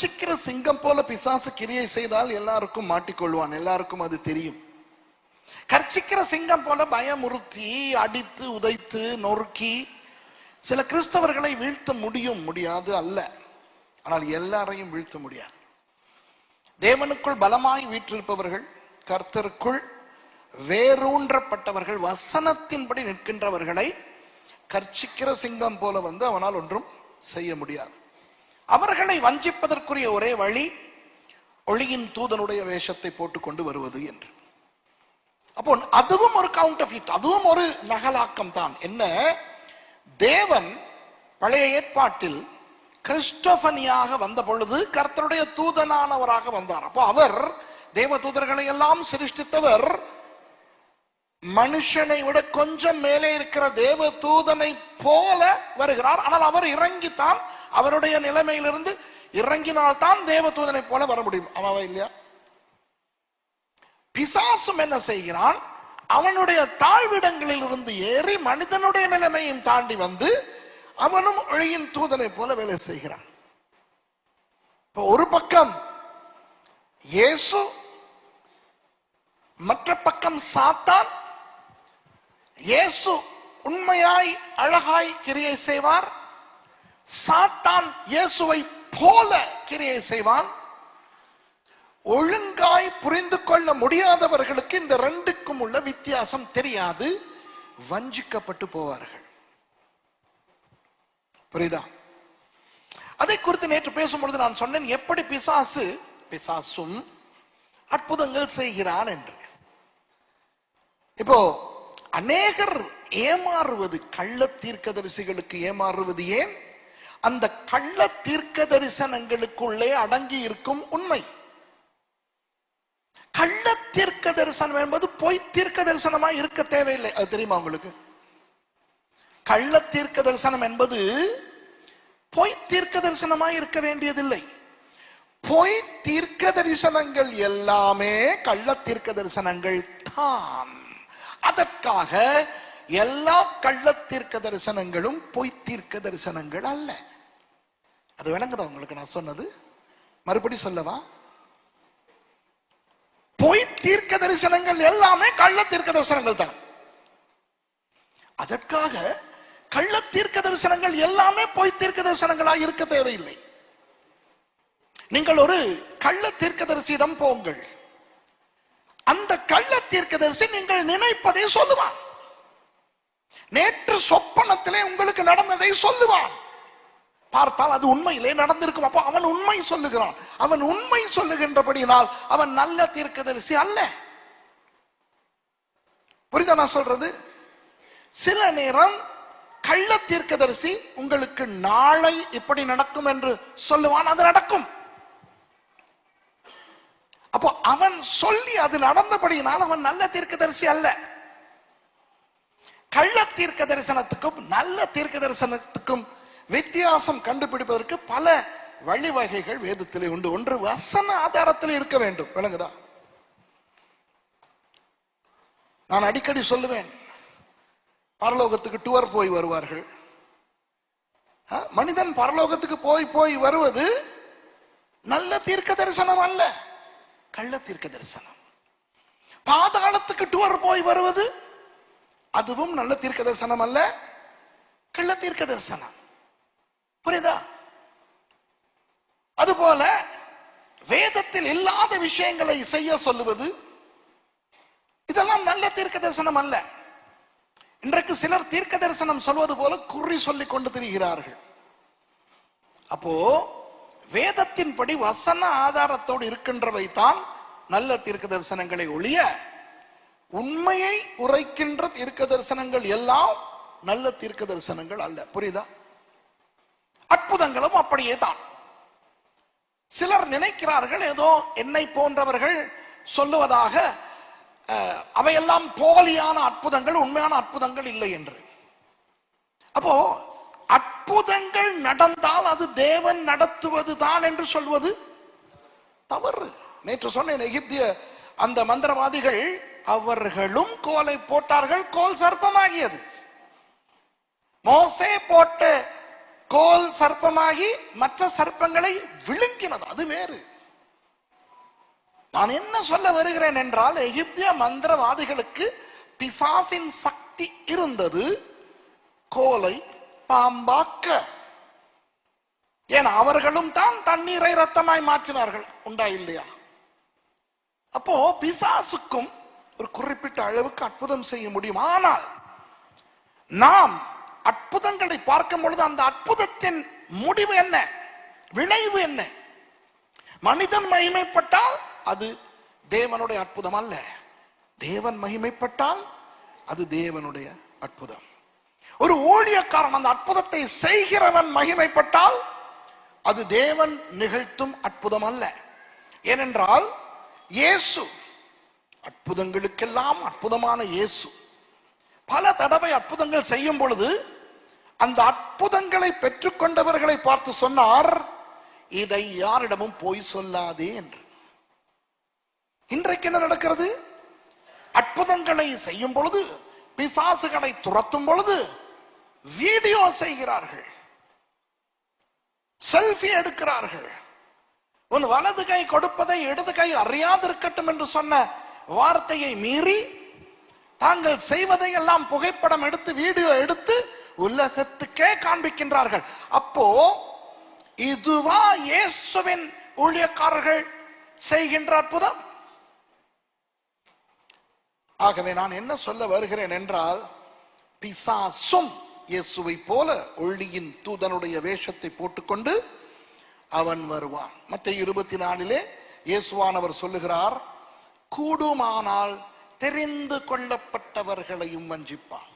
கர்ச்சிக்கிற சிங்கம் போல பிசாசு கிரியை செய்தால் எல்லாருக்கும் மாட்டிக்கொள்வான். எல்லாருக்கும் அது தெரியும். கர்ச்சிக்கிற சிங்கம் போல பயமுறுத்தி அடித்து உதைத்து நொறுக்கி சில கிறிஸ்தவர்களை வீழ்த்த முடியும். முடியாது அல்ல. ஆனால் எல்லாரையும் வீழ்த்த முடியாது. தேவனுக்குள் பலமாய் வீற்றிருப்பவர்கள் கர்த்தருக்குள் வேரூன்றப்பட்டவர்கள் வசனத்தின்படி நிற்கின்றவர்களை கர்ச்சிக்கிற சிங்கம் போல வந்து அவனால் ஒன்றும் செய்ய முடியாது. அவர்களை வஞ்சிப்பதற்குரிய ஒரே வழி ஒளியின் தூதனுடைய வேஷத்தை போட்டுக்கொண்டு வருவது என்று. அப்போ அதுவும் ஒரு கவுண்டர் அதுவும் ஒரு நகலாக்கம் தான். என்ன? தேவன் பழைய ஏற்பாட்டில் கிறிஸ்டோபனியாக வந்த பொழுது கர்த்தருடைய தூதனானவராக வந்தார். அப்போ அவர் தேவ தூதர்களை எல்லாம் சிருஷ்டித்தவர். மனுஷனை விட கொஞ்சம் மேலே இருக்கிற தேவ தூதனை போல வருகிறார். ஆனால் அவர் இறங்கித்தான் அவருடைய நிலைமையிலிருந்து இறங்கினால்தான் தேவ தூதனை போல வர முடியும். அவாவா இல்லையா? பிசாசும் என்ன செய்கிறான்? அவனுடைய தாழ்விடங்களில் இருந்து ஏறி மனிதனுடைய நிலைமையும் தாண்டி வந்து அவனும் ஒளியின் தூதனை போல வேலை செய்கிறான். ஒரு பக்கம் இயேசு மற்ற பக்கம் சாத்தான். இயேசு உண்மையாய் அழகாய் கிரியை செய்வார். சாத்தான் இயேசுவை போல கிரியை செய்வான். ஒழுங்காய் புரிந்து கொள்ள முடியாதவர்களுக்கு இந்த ரெண்டுக்கும் உள்ள வித்தியாசம் தெரியாது. வஞ்சிக்கப்பட்டு போவார்கள். புரியுதா? அதை குறித்து நேற்று பேசும்பொழுது நான் சொன்னேன் எப்படி பிசாசு பிசாசும் அற்புதங்கள் செய்கிறான் என்று. இப்போ அநேகர் ஏமாறுவது கள்ள தீர்க்கதரிசிகளுக்கு ஏமாறுவது ஏன்? அந்த கள்ள தீர்க்க தரிசனங்களுக்குள்ளே அடங்கி இருக்கும் உண்மை. கள்ள தீர்க்க தரிசனம் என்பது பொய் தீர்க்க தரிசனமா இருக்க தேவையில்லை. அது தெரியுமா உங்களுக்கு? கள்ள தீர்க்க தரிசனம் என்பது பொய் தீர்க்க தரிசனமா இருக்க வேண்டியதில்லை. பொய் தீர்க்க தரிசனங்கள் எல்லாமே கள்ள தீர்க்க தரிசனங்கள் தான். அதற்காக எல்லா கள்ள தீர்க்க தரிசனங்களும் பொய் தீர்க்க தரிசனங்கள் அல்ல. அது விளங்குதா உங்களுக்கு நான் சொன்னது? மறுபடி சொல்லவா? பொய் தீர்க்க தரிசனங்கள் எல்லாமே கள்ள தீர்க்க தரிசனங்கள் தான். அதற்காக கள்ள தீர்க்க தரிசனங்கள் எல்லாமே பொய் தீர்க்க தரிசனங்களா இருக்க தேவையில்லை. நீங்கள் ஒரு கள்ள தீர்க்க தரிசியிடம் போங்கள். அந்த கள்ள தீர்க்க தரிசி நீங்கள் நினைப்பதை சொல்லுவான். நேற்று சொப்பனத்திலே உங்களுக்கு நடந்ததை சொல்லுவான். பார்த்தால் அது உண்மையிலே நடந்திருக்கும். அப்போ அவன் உண்மை சொல்லுகிறான். அவன் உண்மை சொல்லுகின்றபடியினால் அவன் நல்ல தீர்க்கதரிசி அல்ல. புரியுதா நான் சொல்றது? சில நேரம் கள்ள தீர்க்கதரிசி உங்களுக்கு நாளை இப்படி நடக்கும் என்று சொல்லுவான் அது நடக்கும். அப்போ அவன் சொல்லி அது நடந்தபடியினால் அவன் நல்ல தீர்க்கதரிசி அல்ல. கள்ள தீர்க்க தரிசனத்துக்கும் நல்ல தீர்க்க தரிசனத்துக்கும் வித்தியாசம் கண்டுபிடிப்பதற்கு பல வழிவகைகள் வேதத்திலே உண்டு. ஒன்று வசன ஆதாரத்தில் இருக்க வேண்டும். விளங்குதா? நான் அடிக்கடி சொல்லுவேன் பரலோகத்துக்கு டூர் போய் வருவார்கள். மனிதன் பரலோகத்துக்கு போய் போய் வருவது நல்ல தீர்க்க தரிசனம் அல்ல கள்ள தீர்க்க தரிசனம். பாதாளத்துக்கு டூர் போய் வருவது அதுவும் நல்ல தீர்க்க தரிசனம் அல்ல கள்ள தீர்க்க தரிசனம். புரியுதா? அதுபோல வேதத்தில் இல்லாத விஷயங்களை செய்ய சொல்லுவது இதெல்லாம் நல்ல தீர்க்க தரிசனம் அல்ல. இன்றைக்கு சிலர் தீர்க்க தரிசனம் சொல்வது போல குறி சொல்லிக் கொண்டு திரிகிறார்கள். அப்போ வேதத்தின்படி வசன ஆதாரத்தோடு இருக்கின்றவை தான் நல்ல தீர்க்க தரிசனங்களை ஒழிய உண்மையை உரைக்கின்ற தீர்க்க தரிசனங்கள் எல்லாம் நல்ல தீர்க்க தரிசனங்கள் அல்ல. புரியுதா? அற்புதங்களும் அப்படியே தான் சிலர் நினைக்கிறார்கள் ஏதோ என்னை போன்றவர்கள் சொல்லுவதாக அஹ், அவையெல்லாம் போலியான அற்புதங்கள் உண்மையான அற்புதங்கள் இல்லை என்று. அப்போ அற்புதங்கள் நடந்தால் அது தேவன் நடத்துவது தான் என்று சொல்வது தவறு. நேற்று சொன்னேன் எகிப்திய அந்த மந்திரவாதிகள் அவர்களும் கோலை போட்டார்கள் கோல் சர்ப்பமாகியது. மோசே போட்ட கோல் சர்ப்பமாகி மற்ற சர்ப்பங்களை விழுங்கினது. அது வேறு. நான் என்ன சொல்ல வருகிறேன் என்றால் எகிப்திய மந்திரவாதிகளுக்கு பிசாசின் சக்தி இருந்தது. கோலை பாம்பாக்க. ஏன் அவர்களும் தான் தண்ணீரை ரத்தமாய் மாற்றினார்கள். உண்டா இல்லையா? அப்போ பிசாசுக்கும் ஒரு குறிப்பிட்ட அளவுக்கு அற்புதம் செய்ய முடியும். ஆனால் நாம் அற்புதங்களை பார்க்கும் பொழுது அந்த அற்புதத்தின் முடிவு என்ன? விளைவு என்ன? மனிதன் மகிமைப்பட்டால் அது தேவனுடைய அற்புதம் அல்ல. தேவன் மகிமைப்பட்டால் அது தேவனுடைய அற்புதம். ஒரு ஊழியக்காரன் அந்த அற்புதத்தை செய்கிறவன் மகிமைப்பட்டால் அது தேவன் நிகழ்த்தும் அற்புதம் அல்ல. ஏனென்றால் இயேசு அற்புதங்களுக்கெல்லாம் அற்புதமான இயேசு. பல தடவை அற்புதங்கள் செய்யும் பொழுது அந்த அற்புதங்களை பெற்றுக்கொண்டவர்களை பார்த்து சொன்னார் இதை யாரிடமும் போய் சொல்லாதே என்று. இன்றைக்கு என்ன நடக்கிறது? அற்புதங்களை செய்யும் பொழுது பிசாசுகளை துரத்தும் பொழுது வீடியோ செய்கிறார்கள். செல்ஃபி எடுக்கிறார்கள். உன் வலது கை கொடுப்பதை இடது கை அறியாதிருக்கட்டும் என்று சொன்ன வார்த்தையை மீறி தாங்கள் செய்வதை எல்லாம் புகைப்படம் எடுத்து வீடியோ எடுத்து உலகத்துக்கே காண்பிக்கின்றார்கள். அப்போ இதுவா இயேசுவின் ஊழியக்காரர்கள் செய்கின்ற அற்புதம்? ஆகவே நான் என்ன சொல்ல வருகிறேன் என்றால் பிசாசும் இயேசுவை போல ஒளியின் தூதனுடைய வேஷத்தை போட்டுக்கொண்டு அவன் வருவான். மற்ற இருபத்தி நாலிலே இயேசுவானவர் சொல்லுகிறார் கூடுமானால் தெரிந்து கொள்ளப்பட்டவர்களையும் வஞ்சிப்பான்.